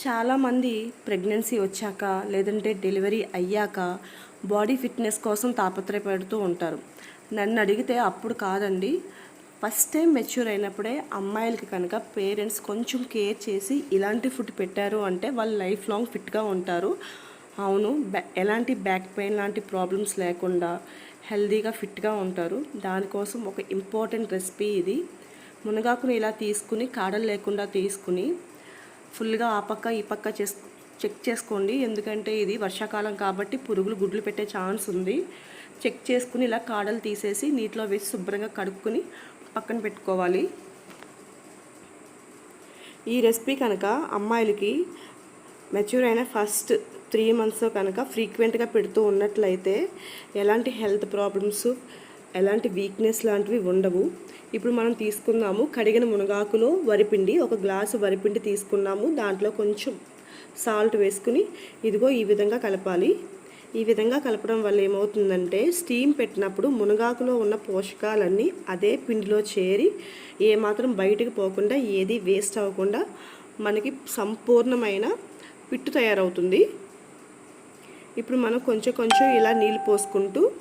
చాలామంది ప్రెగ్నెన్సీ వచ్చాక లేదంటే డెలివరీ అయ్యాక బాడీ ఫిట్నెస్ కోసం తాపత్రయపడుతూ ఉంటారు. నన్ను అడిగితే అప్పుడు కాదండి. ఫస్ట్ టైం మెచ్యూర్ అయినప్పుడే అమ్మాయిలకి కనుక పేరెంట్స్ కొంచెం కేర్ చేసి ఇలాంటి ఫుడ్ పెట్టారు అంటే వాళ్ళు లైఫ్ లాంగ్ ఫిట్గా ఉంటారు. అవును ఎలాంటి బ్యాక్ పెయిన్ లాంటి ప్రాబ్లమ్స్ లేకుండా హెల్దీగా ఫిట్గా ఉంటారు. దానికోసం ఒక ఇంపార్టెంట్ రెసిపీ ఇది. మునగాకును ఇలా తీసుకుని కాడలు లేకుండా తీసుకుని ఫుల్గా ఆ పక్క ఈ పక్క చేస్ చెక్ చేసుకోండి. ఎందుకంటే ఇది వర్షాకాలం కాబట్టి పురుగులు గుడ్లు పెట్టే ఛాన్స్ ఉంది. చెక్ చేసుకుని ఇలా కాడలు తీసేసి నీటిలో వేసి శుభ్రంగా కడుక్కుని పక్కన పెట్టుకోవాలి. ఈ రెసిపీ కనుక అమ్మాయిలకి మెచ్యూర్ అయిన ఫస్ట్ త్రీ మంత్స్ కనుక ఫ్రీక్వెంట్గా పెడుతూ ఉన్నట్లయితే ఎలాంటి హెల్త్ ప్రాబ్లమ్స్ ఎలాంటి వీక్నెస్ లాంటివి ఉండవు. ఇప్పుడు మనం తీసుకుందాము కడిగిన మునగాకులో వరిపిండి ఒక గ్లాసు వరిపిండి తీసుకున్నాము. దాంట్లో కొంచెం సాల్ట్ వేసుకుని ఇదిగో ఈ విధంగా కలపాలి. ఈ విధంగా కలపడం వల్ల ఏమవుతుందంటే స్టీమ్ పెట్టినప్పుడు మునగాకులో ఉన్న పోషకాలన్నీ అదే పిండిలో చేరి ఏమాత్రం బయటికి పోకుండా ఏది వేస్ట్ అవ్వకుండా మనకి సంపూర్ణమైన పిట్టు తయారవుతుంది. ఇప్పుడు మనం కొంచెం కొంచెం ఇలా నీళ్ళు పోసుకుంటూ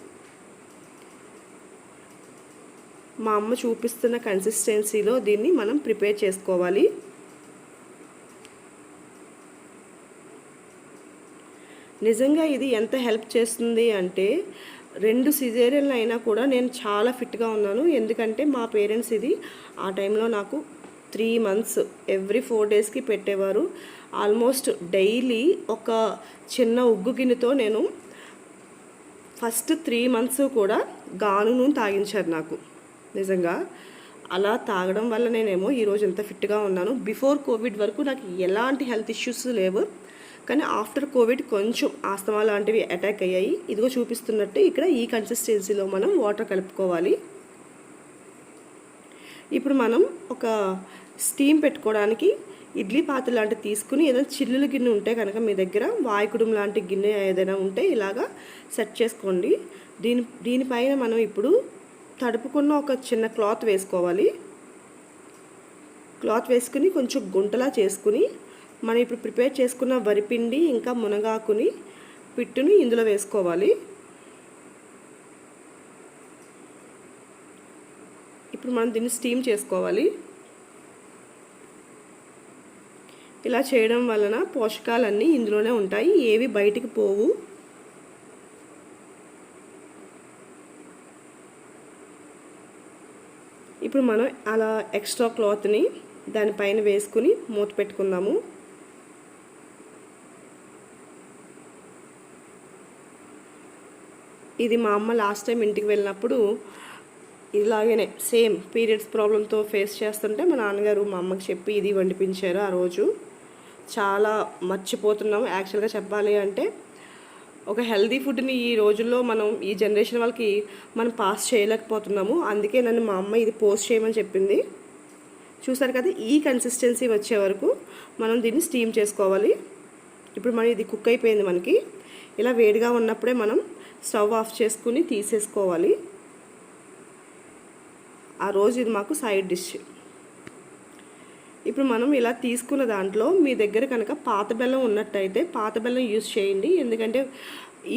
మా అమ్మ చూపిస్తున్న కన్సిస్టెన్సీలో దీన్ని మనం ప్రిపేర్ చేసుకోవాలి. నిజంగా ఇది ఎంత హెల్ప్ చేస్తుంది అంటే రెండు సిజేరియన్లు అయినా కూడా నేను చాలా ఫిట్గా ఉన్నాను. ఎందుకంటే మా పేరెంట్స్ ఇది ఆ టైంలో నాకు త్రీ మంత్స్ ఎవ్రీ ఫోర్ డేస్కి పెట్టేవారు. ఆల్మోస్ట్ డైలీ ఒక చిన్న ఉగ్గు గిన్నెతో నేను ఫస్ట్ త్రీ మంత్స్ కూడా గానును తాగించారు నాకు. నిజంగా. అలా తాగడం వల్ల నేనేమో ఈరోజు ఎంత ఫిట్గా ఉన్నాను బిఫోర్ కోవిడ్ వరకు నాకు ఎలాంటి హెల్త్ ఇష్యూస్ లేవు. కానీ ఆఫ్టర్ కోవిడ్ కొంచెం ఆస్తమా లాంటివి అటాక్ అయ్యాయి. ఇదిగో చూపిస్తున్నట్టు ఇక్కడ ఈ కన్సిస్టెన్సీలో మనం వాటర్ కలుపుకోవాలి. ఇప్పుడు మనం ఒక స్టీమ్ పెట్టుకోవడానికి ఇడ్లీ పాత్ర లాంటివి తీసుకుని ఏదైనా చిల్లుల గిన్నె ఉంటే కనుక మీ దగ్గర వాయుకుడుం లాంటి గిన్నె ఏదైనా ఉంటే ఇలాగా సెట్ చేసుకోండి. దీని దీనిపైన మనం ఇప్పుడు తడుపుకున్న ఒక చిన్న క్లాత్ వేసుకోవాలి. క్లాత్ వేసుకుని కొంచెం గుంటలా చేసుకుని మనం ఇప్పుడు ప్రిపేర్ చేసుకున్న వరిపిండి ఇంకా మునగాకుని పిట్టుని ఇందులో వేసుకోవాలి. ఇప్పుడు మనం దీన్ని స్టీమ్ చేసుకోవాలి. ఇలా చేయడం వలన పోషకాలన్నీ ఇందులోనే ఉంటాయి. ఏవి బయటికి పోవు. ఇప్పుడు మనం అలా ఎక్స్ట్రా క్లాత్ని దానిపైన వేసుకుని మూత పెట్టుకుందాము. ఇది మా అమ్మ లాస్ట్ టైం ఇంటికి వెళ్ళినప్పుడు ఇలాగనే సేమ్ పీరియడ్స్ ప్రాబ్లంతో ఫేస్ చేస్తుంటే మా నాన్నగారు మా అమ్మకి చెప్పి ఇది వండిపించారు ఆ రోజు. చాలా మర్చిపోతున్నాం యాక్చువల్గా చెప్పాలి అంటే ఒక హెల్దీ ఫుడ్ని ఈ రోజుల్లో మనం ఈ జనరేషన్ వాళ్ళకి మనం పాస్ చేయలేకపోతున్నాము. అందుకే నన్ను మా అమ్మ ఇది పోస్ట్ చేయమని చెప్పింది. చూసారు కదా ఈ కన్సిస్టెన్సీ వచ్చే వరకు మనం దీన్ని స్టీమ్ చేసుకోవాలి. ఇప్పుడు మనం ఇది కుక్ అయిపోయింది మనకి. ఇలా వేడిగా ఉన్నప్పుడే మనం స్టవ్ ఆఫ్ చేసుకుని తీసేసుకోవాలి. ఆ రోజు ఇది మాకు సైడ్ డిష్ ఇప్పుడు మనం ఇలా తీసుకున్న దాంట్లో మీ దగ్గర కనుక పాత బెల్లం ఉన్నట్టయితే పాత బెల్లం యూస్ చేయండి. ఎందుకంటే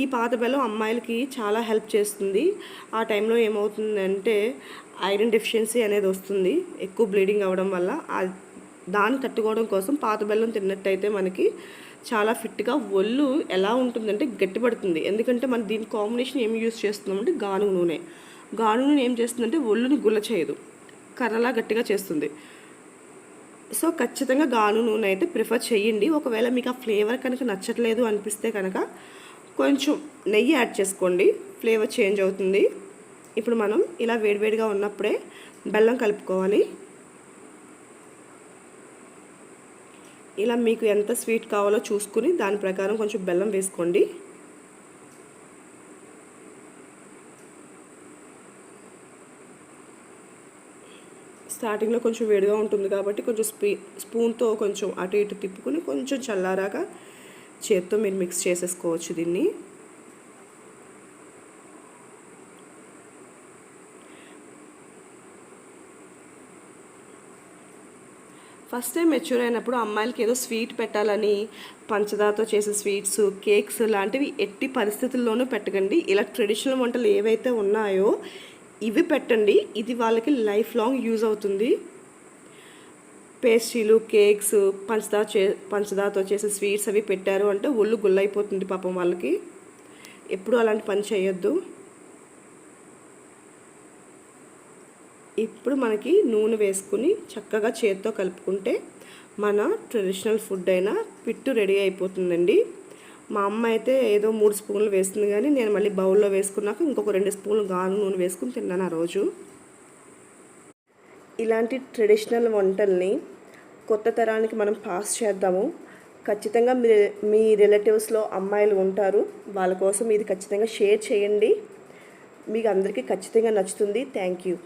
ఈ పాత బెల్లం అమ్మాయిలకి చాలా హెల్ప్ చేస్తుంది. ఆ టైంలో ఏమవుతుందంటే ఐరన్ డెఫిషియన్సీ అనేది వస్తుంది. ఎక్కువ బ్లీడింగ్ అవ్వడం వల్ల దాన్ని తట్టుకోవడం కోసం పాత బెల్లం తిన్నట్టయితే మనకి చాలా ఫిట్గా ఒళ్ళు ఎలా ఉంటుందంటే గట్టిపడుతుంది. ఎందుకంటే మనం దీని కాంబినేషన్ ఏమి యూస్ చేస్తున్నామంటే గానుగ నూనె. గానుగు నూనె ఏం చేస్తుందంటే ఒళ్ళుని గుల్ల చేయదు. కర్రలా గట్టిగా చేస్తుంది. సో ఖచ్చితంగా గాను నూనె అయితే ప్రిఫర్ చేయండి. ఒకవేళ మీకు ఆ ఫ్లేవర్ కనుక నచ్చట్లేదు అనిపిస్తే కనుక కొంచెం నెయ్యి యాడ్ చేసుకోండి. ఫ్లేవర్ చేంజ్ అవుతుంది. ఇప్పుడు మనం ఇలా వేడివేడిగా ఉన్నప్పుడే బెల్లం కలుపుకోవాలి. ఇలా మీకు ఎంత స్వీట్ కావాలో చూసుకుని దాని ప్రకారం కొంచెం బెల్లం వేసుకోండి. స్టార్టింగ్లో కొంచెం వేడిగా ఉంటుంది కాబట్టి కొంచెం స్పీ స్పూన్తో కొంచెం అటు ఇటు తిప్పుకుని కొంచెం చల్లారాక చేత్తో మీరు మిక్స్ చేసేసుకోవచ్చు దీన్ని. ఫస్ట్ టైం మెచ్యూర్ అయినప్పుడు అమ్మాయిలకి ఏదో స్వీట్ పెట్టాలని పంచదారతో చేసే స్వీట్స్ కేక్స్ లాంటివి ఎట్టి పరిస్థితుల్లోనూ పెట్టకండి. ఇలా ట్రెడిషనల్ వంటలు ఏవైతే ఉన్నాయో ఇవి పెట్టండి. ఇది వాళ్ళకి లైఫ్ లాంగ్ యూజ్ అవుతుంది. పేస్ట్రీలు కేక్స్ పంచదార చే పంచదారతో చేసే స్వీట్స్ అవి పెట్టారు అంటే ఒళ్ళు గుల్లైపోతుంది పాపం వాళ్ళకి. ఎప్పుడు అలాంటి పని చేయొద్దు. ఇప్పుడు మనకి నూనె వేసుకుని చక్కగా చేతితో కలుపుకుంటే మన ట్రెడిషనల్ ఫుడ్ అయినా పిట్టు రెడీ అయిపోతుందండి. మా అమ్మ అయితే ఏదో మూడు స్పూన్లు వేస్తుంది కానీ నేను మళ్ళీ బౌల్లో వేసుకున్నాక ఇంకొక రెండు స్పూన్లు గాను నూనె వేసుకుని తిన్నాను ఆ రోజు. ఇలాంటి ట్రెడిషనల్ వంటల్ని కొత్త తరానికి మనం పాస్ చేద్దాము. ఖచ్చితంగా మీ మీ రిలేటివ్స్లో అమ్మాయిలు ఉంటారు. వాళ్ళ కోసం ఇది ఖచ్చితంగా షేర్ చేయండి. మీకు అందరికీ ఖచ్చితంగా నచ్చుతుంది. Thank you.